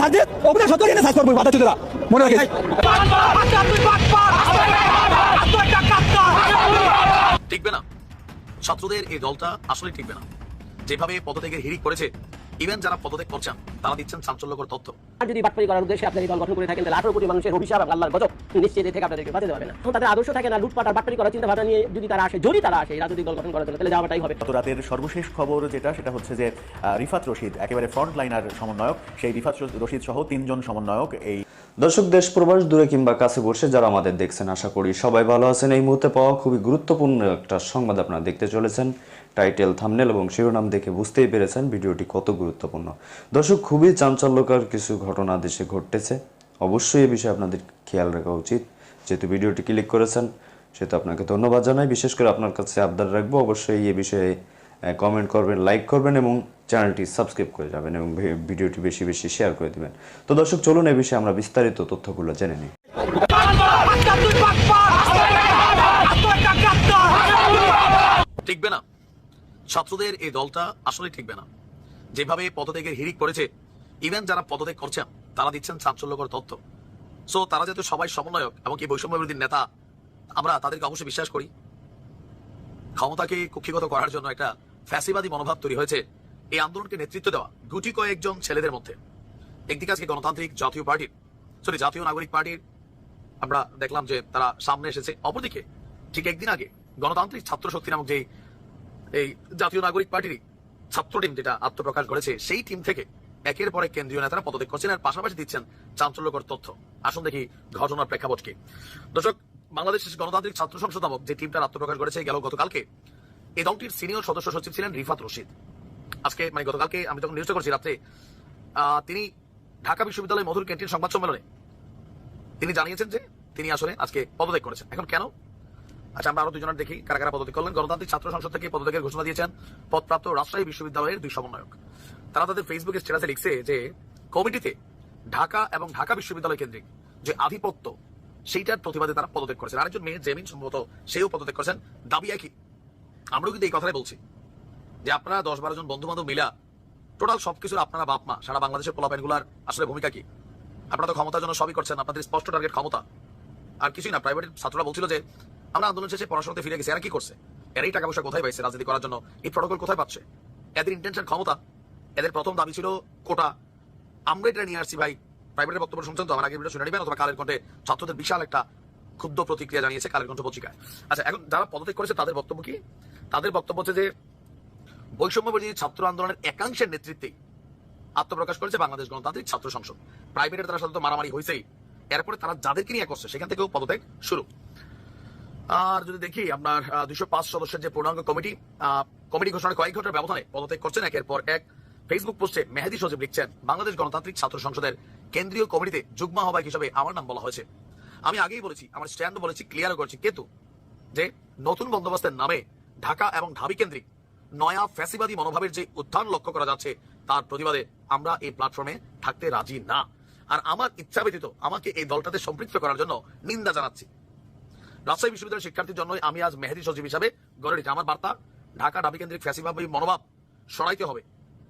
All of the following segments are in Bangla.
সাজিদ সাজ করব বাধা মনে রাখিস? টিকবে না। ছাত্রদের এই দলটা আসলে টিকবে না। যেভাবে পদত্যাগের হিরিক করেছে ইভেন যারা পদত্যাগ করছেন তারা দিচ্ছেন চাঞ্চল্যকর তথ্য। আর যদি বাটপারি করার উদ্দেশ্যে আপনার এই দল গঠন করে থাকেন তাহলে আঠারো কোটি মানুষের অভিশাপ আল্লাহর গজব নিশ্চয়ই থেকে আপনাদেরকে বাঁচাতে পারবে না। তাদের আদর্শ থাকে না লুটপাট আর বাটপারি করার চিন্তা ভাবনা নিয়ে যদি তারা আসে যদি তারা আসে এই রাজনৈতিক দল গঠন করার জন্য তাহলে যাওয়াটাই হবে। গত রাতের সর্বশেষ খবর যেটা সেটা হচ্ছে যে আহ, রিফাত রশিদ একেবারে ফ্রন্ট লাইনার সমন্বয়ক সেই রিফাত রশিদ সহ তিনজন সমন্বয়ক এই দর্শক দেশ প্রবাস দূরে কিংবা কাছে বসে যারা আমাদের দেখছেন আশা করি সবাই ভালো আছেন। এই মুহূর্তে পাওয়া খুবই গুরুত্বপূর্ণ একটা সংবাদ আপনারা দেখতে চলেছেন। টাইটেল থামনেল এবং শিরোনাম দেখে বুঝতেই পেরেছেন ভিডিওটি কত গুরুত্বপূর্ণ। দর্শক, খুবই চাঞ্চল্যকর কিছু ঘটনা দেশে ঘটতেছে। অবশ্যই এ বিষয়ে আপনাদের খেয়াল রাখা উচিত। যেহেতু ভিডিওটি ক্লিক করেছেন, সেহেতু আপনাকে ধন্যবাদ জানাই। বিশেষ করে আপনার কাছে আবদার রাখব, অবশ্যই এ বিষয়ে কমেন্ট করবেন লাইক করবেন এবং চ্যানেলটি সাবস্ক্রাইব করে যাবেন এবং ভিডিওটি বেশি বেশি শেয়ার করে দিবেন। তো দর্শক, চলুন এই বিষয়ে আমরা বিস্তারিত তথ্যগুলো জেনে নিই টিকবে না ছাত্রদের এই দলটা আসলে টিকবে না। যেভাবে পদত্যাগের হিড়িক করেছে ইভেন যারা পদত্যাগ করছেন তারা দিচ্ছেন চাঞ্চল্যকর তথ্য। সো তারা যেহেতু সবাই সমন্বয়ক এবং কি বৈষম্য বিরোধী নেতা, আমরা তাদেরকে অবশ্যই বিশ্বাস করি। ক্ষমতাকে কুক্ষিগত করার জন্য একটা ফ্যাসিবাদী মনোভাব তৈরি হয়েছে এই আন্দোলনকে নেতৃত্ব দেওয়া গুটি কয়েকজন ছেলেদের মধ্যে। একদিকে আজকে গণতান্ত্রিক জাতীয় পার্টির সরি জাতীয় নাগরিক পার্টির, আমরা দেখলাম যে তারা সামনে এসেছে। অপরদিকে ঠিক একদিন আগে গণতান্ত্রিক ছাত্র শক্তি নামক যে এই জাতীয় নাগরিক পার্টিরই ছাত্র টিম যেটা আত্মপ্রকাশ করেছে, সেই টিম থেকে একের পর এক কেন্দ্রীয় নেতারা পদত্যাগ করছেন আর পাশাপাশি দিচ্ছেন চাঞ্চল্যকর তথ্য। আসুন দেখি ঘটনার প্রেক্ষাপট কি। দর্শক, বাংলাদেশ গণতান্ত্রিক ছাত্র সংসদ নামক যে টিমটার আত্মপ্রকাশ করেছে গেল গতকালকে। এই দলটির সিনিয়র সদস্য সচিব ছিলেন রিফাত রশিদ। আজকে মানে গতকালকে আমি যখন নিউজটা করছি রাত্রে তিনি ঢাকা বিশ্ববিদ্যালয় মধুর ক্যান্টিন সংবাদ সম্মেলনে তিনি জানিয়েছেন যে তিনি আসলে আজকে পদত্যাগ করেছেন। এখন কেন? আচ্ছা আমরা আরও দুজনের দেখি কারা কারা পদত্যাগ করলেন। গণতান্ত্রিক ছাত্র সংসদ থেকে পদত্যাগের ঘোষণা দিয়েছেন পদপ্রাপ্ত রাজশাহী বিশ্ববিদ্যালয়ের দুই সমন্বয়ক। তারা তাদের ফেসবুকে লিখছে যে, কমিটিতে ঢাকা এবং ঢাকা বিশ্ববিদ্যালয় কেন্দ্রিক যে আধিপত্য, সেইটার প্রতিবাদে তারা পদত্যাগ করেছেন। আরেকজন মেয়ে, জেমিন, সম্ভবত সেও পদত্যাগ করেছেন। দাবি একই। আমরাও কিন্তু এই কথাই বলছি যে, আপনারা দশ বারো জন বন্ধু বান্ধব মিলা টোটাল সবকিছুর আপনারা বাপ মা সারা বাংলাদেশের পোলাপেনগুলার আসলে ভূমিকা কি? আপনারা তো ক্ষমতার জন্য সবই করছেন, আপনাদের স্পষ্ট টার্গেট ক্ষমতা। আর কিছুই না প্রাইভেট ছাত্ররা বলছিল যে আমরা আন্দোলন শেষে পড়াশোনাতে ফিরে গেছি। এরা কি করছে? এরাই টাকা পয়সা কোথায় পাইছে রাজনীতি করার জন্য? এই প্রটোকল কোথায় পাচ্ছে? এদের ইন্টেনশন ক্ষমতা? এদের প্রথম দাবি ছিল কোটা। আমরা এটা নিয়ে আসছি ভাই। প্রাইভেটের বক্তব্য শুনছেন তো? আমার আগে ভিডিও শুনে নেবেন? অথবা কালের কণ্ঠে ছাত্রদের বিশাল একটা ক্ষুদ্র প্রতিক্রিয়া জানিয়েছে কালের কণ্ঠ পত্রিকায়। আচ্ছা এখন যারা পদত্যাগ করেছে তাদের বক্তব্য কি? তাদের বক্তব্য হচ্ছে যে বৈষম্য বিরোধী ছাত্র আন্দোলনের একাংশের নেতৃত্বে আত্মপ্রকাশ করেছে বাংলাদেশ গণতান্ত্রিক ছাত্র সংসদ। প্রাইভেটের তারা সাধারণত মারামারি হয়েছেই এরপরে তারা যাদেরকে নিয়ে করছে, সেখান থেকেও পদত্যাগ শুরু। আর যদি দেখি আপনার দুশো পাঁচ সদস্যের যে পূর্ণাঙ্গ কমিটি কমিটি ঘোষণার কয়েক ঘণ্টার ব্যবধানে পদত্যাগ করছেন। একের পর এক ফেসবুক পোস্টে মেহেদি সচিব লিখছেন, বাংলাদেশ গণতান্ত্রিক ছাত্র সংসদের কেন্দ্রীয় কমিটিতে যুগ্ম আহ্বায়ক হিসেবে আমার নাম বলা হয়েছে। আমি আগেই বলেছি, আমার স্ট্যান্ড বলেছি ক্লিয়ারও করেছি। কিন্তু যে নতুন বন্দোবস্তের নামে ঢাকা এবং ঢাবি কেন্দ্রিক নয়া ফ্যাসিবাদী মনোভাবের যে উত্থান লক্ষ্য করা যাচ্ছে, তার প্রতিবাদে আমরা এই প্ল্যাটফর্মে থাকতে রাজি না। আর আমার ইচ্ছা ব্যতীত আমাকে এই দলটাতে সম্পৃক্ত করার জন্য নিন্দা জানাচ্ছি। রাজশাহী বিশ্ববিদ্যালয়ের শিক্ষার্থীর জন্য আমি আজ মেহেদি সচিব হিসাবে গড়ে উঠেছি আমার বার্তা, ঢাকা ঢাবি কেন্দ্রিক ফ্যাসিবাদী মনোভাব সরাইতে হবে।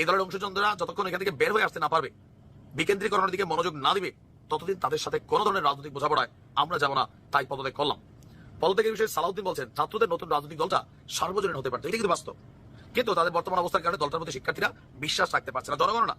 এই দলের অংশজনরা যতক্ষণ এখান থেকে বের হয়ে আসতে না পারবে, বিকেন্দ্রীকরণের দিকে মনোযোগ না দিবে, ততদিন তাদের সাথে কোনো ধরনের রাজনৈতিক বোঝাপড়ায় আমরা যাব না, তাই পদত্যাগ করলাম। পদত্যাগের বিষয়ে সালাউদ্দিন বলছেন, ছাত্রদের নতুন রাজনৈতিক দলটা সার্বজনীন হতে পারত এটা কিন্তু বাস্তব। কিন্তু তাদের বর্তমান অবস্থার কারণে দলটার প্রতি শিক্ষার্থীরা বিশ্বাস রাখতে পারছে না জনগণ না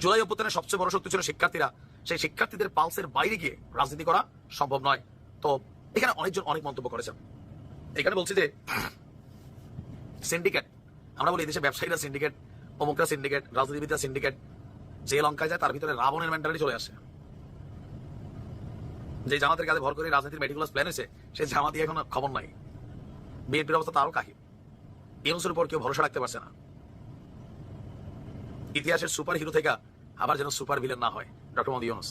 জুলাই অভ্যুত্থানের সবচেয়ে বড় শক্তি ছিল শিক্ষার্থীরা। সেই শিক্ষার্থীদের পালসের বাইরে গিয়ে রাজনীতি করা সম্ভব নয়। তো এখানে অনেকজন অনেক মন্তব্য করেছেন। এখানে বলছি যে সিন্ডিকেট আমরা বলি দেশে ব্যবসায়ীরা সিন্ডিকেট অমুকরা সিন্ডিকেট রাজনীতিবিদরা সিন্ডিকেট যে লঙ্কায় যায় তার ভিতরে রাবণের মেন্টালিটি চলে আসে। যে জামাতের কাছে ভর করে রাজনীতির মেডিকুলাস প্ল্যান হয়েছে, সে জামাতি এখন খবর নাই। বিএনপির অবস্থা তো আরও কাহিল। ইউনুসের উপর কেউ ভরসা রাখতে পারছে না। ইতিহাসের সুপার হিরো থেকে আবার যেন সুপার ভিলেন না হয়, ডক্টর মোহাম্মদ ইউনুস।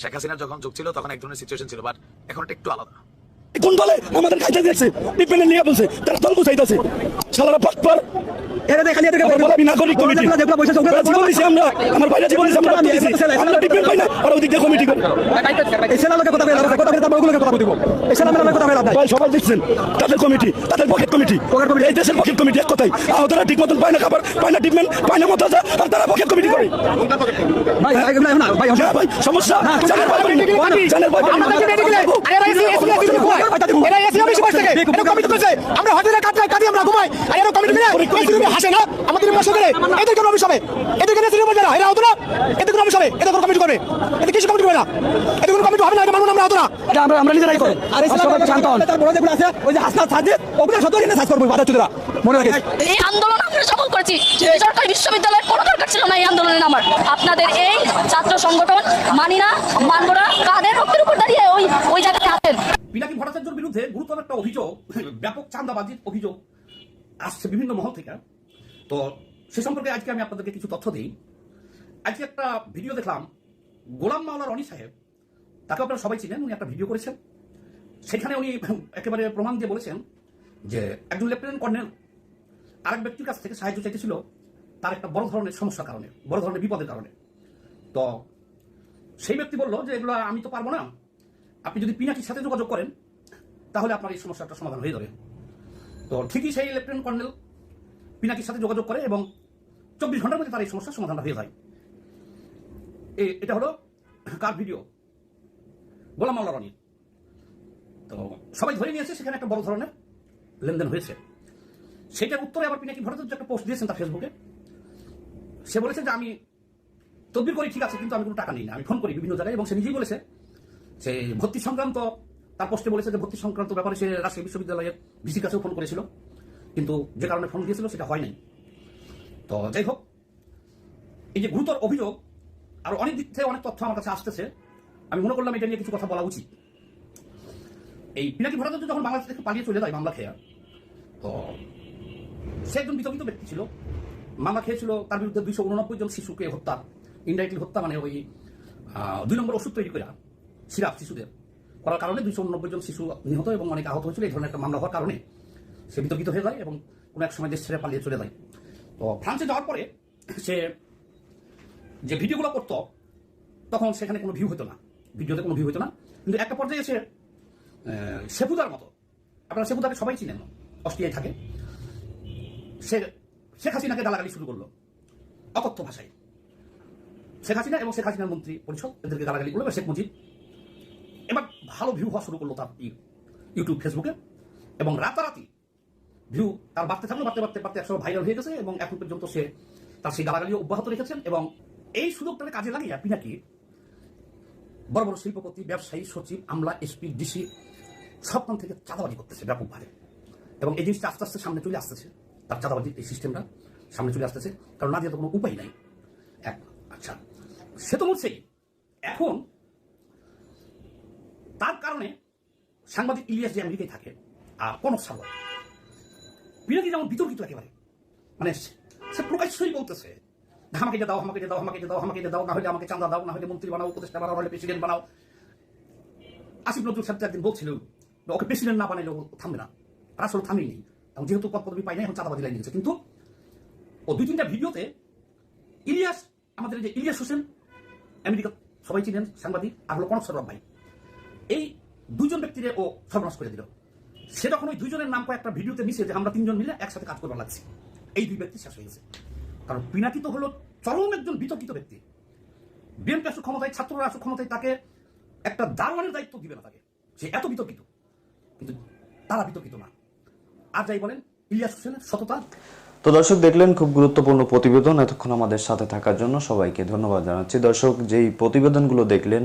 শেখ হাসিনার যখন যুগ ছিল, তখন এক ধরনের সিচুয়েশন ছিল বাট এখন একটু আলাদা। কোন দলে আমাদের খাইতে দিয়েছে? ডিপেন্ডেন্ট নিয়ে বলছে তারা দল গুছাইতেছে। শালারা এরা কমিটি যেগুলো বসে জীবন দিছি আমরা আমার বাইরে জীবন দিছি আমরা দিছি আমরা ডিপেন্ড পাই না আর ওদিক দিয়ে কমিটি করে এই সেনালোকে কথা বলে কথা বলে তারপর ওগুলোকে কথা বলব এই সেনালোকে কথা বলে ভাই সবাই দেখছেন তাদের কমিটি তাদের পকেট কমিটি এই দেশের পকেট কমিটি এক কথাই আহতরা ঠিক মতন পায় না খাবার পায় না ট্রিটমেন্ট পায় না মতো আর তারা পকেট কমিটি করে ভাই ভাই ভাই সমস্যা। জানের ভয় পাই না। আমরা হজরে কাটাই কাটি আমরা ঘুমাই আর এরা কমিটি মিলে এসি হাসে না? আমাদের রুমে করে এদের কোনো অফিস হবে। এদের কেন এসি যারা এরা হতো না? এদের কোনো অফিস হবে? এদের কোনো কমিটি করবে? এদের কিছু কমিটি হবে না? এদের কোনো কমিটি হবে না? এটা মানুষ আমরা হতো না। এটা আমরা আমরা নিজেরাই করি। আর এই সবাই শান্ত হন তার বড় যেগুলো আছে ওই যে হাসনা সাজে ওগুলো সত্য এনে সাজ করব বাধা চুদরা মনে রাখিস? এই আন্দোলন আমরা সফল করেছি বেসরকারি বিশ্ববিদ্যালয়ের কোনো দরকার ছিল না এই আন্দোলনে নামার আপনাদের এই ছাত্র সংগঠন মানি না মানব না কাদের রক্তের উপর দাঁড়িয়ে ওই ওই জায়গাতে আছেন? পিনাকি ভট্টাচার্যের বিরুদ্ধে গুরুতর একটা অভিযোগ ব্যাপক চাঁদাবাজির অভিযোগ। আসছে বিভিন্ন মহল থেকে। তো সে সম্পর্কে আজকে আমি আপনাদেরকে কিছু তথ্য দিই। আজকে একটা ভিডিও দেখলাম। গোলাম মাওলা রনি সাহেব, তাকে আপনারা সবাই চিনেন, উনি একটা ভিডিও করেছেন। সেখানে উনি একেবারে প্রমাণ দিয়ে বলেছেন যে একজন লেফটেন্যান্ট কর্নেল, আরেক ব্যক্তির কাছ থেকে সাহায্য চাইতেছিল তার একটা বড় ধরনের সমস্যার কারণে, বড় ধরনের বিপদের কারণে। তো সেই ব্যক্তি বলল যে, এগুলো আমি তো পারব না। আপনি যদি পিনাকির সাথে যোগাযোগ করেন, তাহলে আপনার এই সমস্যাটা সমাধান হয়ে যাবে। তো ঠিকই সেই লেফটেন্যান্ট কর্নেল পিনাকির সাথে যোগাযোগ করে এবং চব্বিশ ঘণ্টার মধ্যে তার এই সমস্যার সমাধানটা হয়ে যায়। এটা হলো কার ভিডিও? গোলাম মাওলা রনির। তো সবাই ধরে নিয়েছে, সেখানে একটা বড় ধরনের লেনদেন হয়েছে। সেটার উত্তরে আবার পিনাকি ভট্টাচার্য একটা পোস্ট দিয়েছেন তার ফেসবুকে, সে বলেছে যে আমি তদবির করি, ঠিক আছে, কিন্তু আমি কোনো টাকা নিই না, আমি ফোন করি বিভিন্ন জায়গায় এবং সে নিজেই বলেছে সে ভর্তি সংক্রান্ত তার পোস্টে বলেছে যে ভর্তি সংক্রান্ত ব্যাপারে সে রাজশাহী বিশ্ববিদ্যালয়ের ভিসির কাছেও ফোন করেছিল। কিন্তু যে কারণে ফোন দিয়েছিল সেটা হয় নাই। তো যাই হোক, এই যে গুরুতর অভিযোগ আর অনেক দিক থেকে অনেক তথ্য আমার কাছে আসতেছে, আমি মনে করলাম এটা নিয়ে কিছু কথা বলা উচিত। এই পিনাকি ভট্টাচার্য যখন বাংলাদেশ থেকে পালিয়ে চলে যায় মামলা খেয়ে, তো সে একজন বিতর্কিত ব্যক্তি ছিল। মামলা খেয়েছিল, তার বিরুদ্ধে দুইশো উননব্বই জন শিশুকে হত্যা ইনডাইরেক্টলি হত্যা মানে ওই দুই নম্বর ওষুধ তৈরি করে, সিরাপ শিশুদের। করার কারণে দুইশো উননব্বই জন শিশু নিহত এবং অনেক আহত হয়েছিল। এই ধরনের একটা মামলা হওয়ার কারণে সে বিতর্কিত হয়ে যায় এবং কোনো এক সময় দেশ ছেড়ে পালিয়ে চলে যায়। তো ফ্রান্সে যাওয়ার পরে সে যে ভিডিওগুলো করতো, তখন সেখানে কোনো ভিউ হতো না। ভিডিওতে কোনো ভিউ হতো না। কিন্তু একটা পর্যায়ে এসে সেপুদার মতো, আপনারা সেপুদাকে সবাই চিনেন, অস্ট্রিয়ায় থাকে। সে, শেখ হাসিনাকে গালাগালি শুরু করল, অকথ্য ভাষায়। শেখ হাসিনা এবং শেখ হাসিনার মন্ত্রী পরিষদ এদেরকে গালাগালি করল শেখ মুজিব ভালো ভিউ হওয়া শুরু করল তার ইউটিউব ফেসবুকে এবং রাতারাতি ভিউ তার বাড়তে থাকল, বাড়তে বাড়তে বাড়তে একসময় ভাইরাল হয়ে গেছে এবং এখন পর্যন্ত সে তার সেই গালাগালিও অব্যাহত রেখেছেন এবং এই সুযোগটাকে কাজে লাগিয়ে পিনাকি বড় বড় শিল্পপতি, ব্যবসায়ী, সচিব, আমলা এসপি ডিসি সব প্রান্ত থেকে চাঁদাবাজি করতেছে ব্যাপকভাবে। এবং এই জিনিসটা আস্তে আস্তে সামনে চলে আসতেছে। তার চাঁদাবাজির এই সিস্টেমটা সামনে চলে আসতেছে। কারণ না দিয়ে তো কোনো উপায় নাই। এক আচ্ছা। সে তো মরছেই এখন তার কারণে সাংবাদিক ইলিয়াস যে আমেরিকায় থাকে আর কোন সার্ভার বিরোধী যেমন বিতর্কিত একেবারে মানে সে- প্রকাশ্যই বলতেছে, আমাকে এটা দাও, আমাকে এটা দাও, আমাকে এটা দাও, আমাকে এটা দাও না হলে আমাকে চাঁদা দাও না হলে মন্ত্রী বানাও, উপদেষ্টা বানাও হলে প্রেসিডেন্ট বানাও। আসিফ নজরুল সাহেব একদিন বলছিল যে ওকে প্রেসিডেন্ট না বানাইলে ও থামবে না আর আসলে থামেই নেই। কারণ যেহেতু পদ পদবি পাই না এখন চাঁদাবাজি লাইন দিয়েছে কিন্তু ও দুই তিনটা ভিডিওতে ইলিয়াস, আমাদের যে ইলিয়াস হোসেন, আমেরিকা সবাই চিনেন, সাংবাদিক, আর হলো কনক সরব ভাই। এই দুজন ব্যক্তিরে ও সর্বনাশ করে দিল। সে যখন ওই দুজনের নাম কয়েকটা ভিডিওতে মিশে যে আমরা তিনজন মিলে একসাথে কাজ করবার লাগছি, এই দুই ব্যক্তি শেষ হয়ে গেছে। কারণ পিনাকি তো হলো চরম একজন বিতর্কিত ব্যক্তি। বিএনপি আসুক ক্ষমতায়, ছাত্ররা আসুক ক্ষমতায়, তাকে একটা দারোয়ানের দায়িত্ব দিবে না তাকে। সে এত বিতর্কিত, কিন্তু তারা বিতর্কিত না। আর যাই বলেন, ইলিয়াস হোসেনের সততা। তো দর্শক, দেখলেন খুব গুরুত্বপূর্ণ প্রতিবেদন। এতক্ষণ আমাদের সাথে থাকার জন্য সবাইকে ধন্যবাদ জানাচ্ছি। দর্শক, যেই প্রতিবেদনগুলো দেখলেন